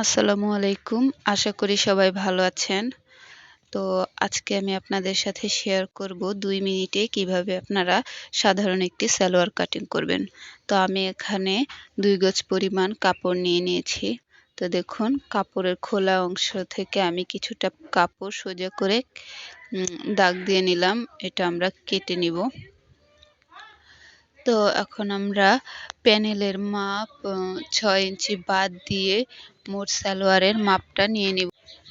আসসালামু আলাইকুম। আশা করি সবাই ভালো আছেন। তো আজকে আমি আপনাদের সাথে শেয়ার করব দুই মিনিটে কীভাবে আপনারা সাধারণ একটি সালোয়ার কাটিং করবেন। তো আমি এখানে দুই গজ পরিমাণ কাপড় নিয়ে নিয়েছি। তো দেখুন, কাপড়ের খোলা অংশ থেকে আমি কিছুটা কাপড় সোজা করে দাগ দিয়ে নিলাম। এটা আমরা কেটে নিব। তো এখন আমরা প্যানেলের মাপ ছয় ইঞ্চি বাদ দিয়ে মোট সালোয়ারের মাপটা নিয়ে নিব।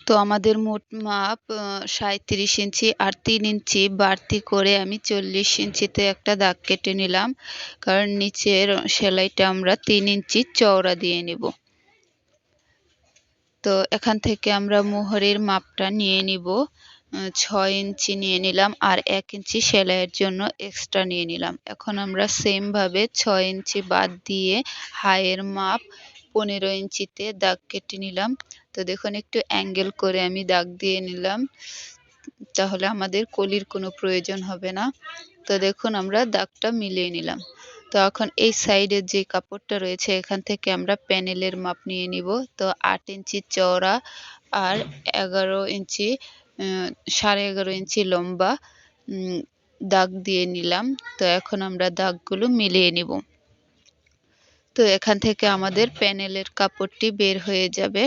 তো আমাদের মোট মাপ সাঁত্রিশ ইঞ্চি আর তিন ইঞ্চি। বাড়তি করে আমি চল্লিশ ইঞ্চিতে একটা দাগ কেটে নিলাম, কারণ নিচের সেলাইটা আমরা তিন ইঞ্চি চওড়া দিয়ে নিব। তো এখান থেকে আমরা মোহরের মাপটা নিয়ে নিব। ছয় ইঞ্চি নিয়ে নিলাম আর এক ইঞ্চি সেলাইয়ের জন্য এক্সট্রা নিয়ে নিলাম। এখন আমরা সেমভাবে ছয় ইঞ্চি বাদ দিয়ে হাইয়ের মাপ পনেরো ইঞ্চিতে দাগ কেটে নিলাম। তো দেখুন, একটু অ্যাঙ্গেল করে আমি দাগ দিয়ে নিলাম। তাহলে আমাদের কলির কোনো প্রয়োজন হবে না। তো দেখুন, আমরা দাগটা মিলিয়ে নিলাম। তো এখন এই সাইডের যে কাপড়টা রয়েছে, এখান থেকে আমরা প্যানেলের মাপ নিয়ে নিব। তো আট ইঞ্চি চওড়া আর এগারো ইঞ্চি সাড়ে এগারো ইঞ্চি লম্বা দাগ দিয়ে নিলাম। তো এখন আমরা দাগগুলো মিলিয়ে নিব। তো এখান থেকে আমাদের প্যানেলের কাপড়টি বের হয়ে যাবে।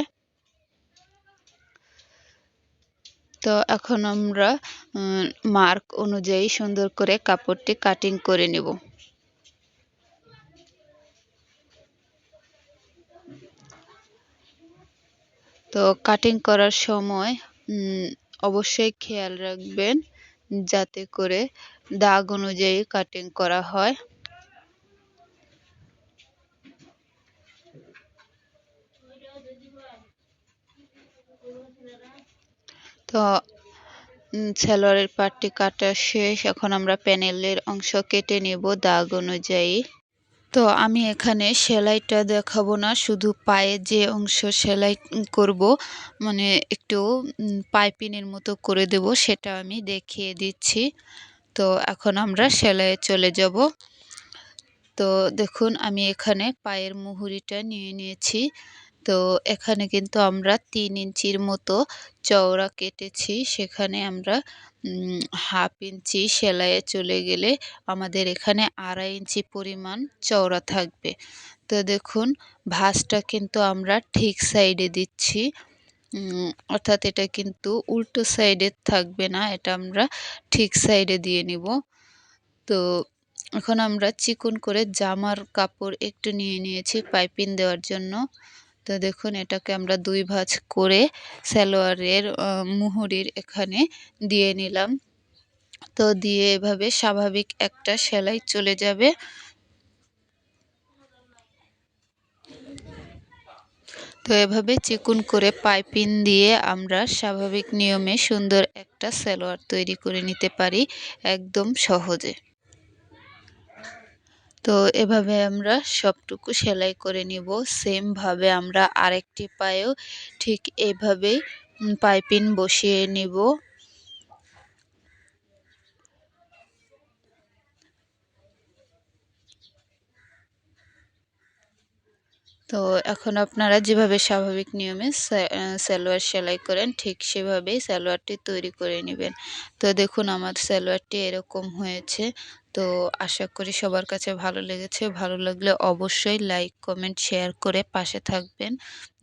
তো এখন আমরা মার্ক অনুযায়ী সুন্দর করে কাপড়টি কাটিং করে নেব। তো কাটিং করার সময় অবশ্যই খেয়াল রাখবেন যাতে করে দাগ অনুযায়ী কাটিং করা হয়। তো সালোয়ারের পাটটি কাটা শেষ। এখন আমরা প্যানেলের অংশ কেটে নেব দাগ অনুযায়ী। তো আমি এখানে সেলাইটা দেখাবো না, শুধু পায়ে যে অংশ সেলাই করব মানে একটু পাইপিনের মতো করে দেব, সেটা আমি দেখিয়ে দিচ্ছি। তো এখন আমরা সেলাইয়ে চলে যাব। তো দেখুন, আমি এখানে পায়ের মুহুরিটা নিয়ে নিয়েছি। তো এখানে কিন্তু আমরা তিন ইঞ্চির মতো চওড়া কেটেছি। সেখানে আমরা হাফ ইঞ্চি সেলাইয়ে চলে গেলে আমাদের এখানে আড়াই ইঞ্চি পরিমাণ চওড়া থাকবে। তো দেখুন, ভাঁজটা কিন্তু আমরা ঠিক সাইডে দিচ্ছি। অর্থাৎ এটা কিন্তু উল্টো সাইডে থাকবে না, এটা আমরা ঠিক সাইডে দিয়ে নিব। তো এখন আমরা চিকন করে জামার কাপড় একটু নিয়ে নিয়েছি পাইপিং দেওয়ার জন্য। তো দেখুন, এটাকে আমরা দুই ভাঁজ করে সালোয়ারের মুহুরির এখানে দিয়ে নিলাম। তো দিয়ে এভাবে স্বাভাবিক একটা সেলাই চলে যাবে। তো এভাবে চিকুন করে পাইপিন দিয়ে আমরা স্বাভাবিক নিয়মে সুন্দর একটা সালোয়ার তৈরি করে নিতে পারি একদম সহজে। তো এভাবে আমরা সবটুকু সেলাই করে নিব। সেমভাবে আমরা আরেকটি পায়েও ঠিক এভাবেই পাইপিন বসিয়ে নিব। তো এখন আপনারা যেভাবে স্বাভাবিক নিয়মে সালোয়ার সেলাই করেন, ঠিক সেভাবেই সালোয়ারটি তৈরি করে নেবেন। তো দেখুন আমার সালোয়ারটি এরকম হয়েছে। তো আশা করি সবার কাছে ভালো লেগেছে। ভালো লাগলে অবশ্যই লাইক, কমেন্ট, শেয়ার করে পাশে থাকবেন।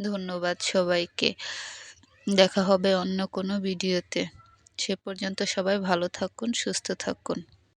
ধন্যবাদ সবাইকে। দেখা হবে অন্য কোনো ভিডিওতে। সে পর্যন্ত সবাই ভালো থাকুন, সুস্থ থাকুন।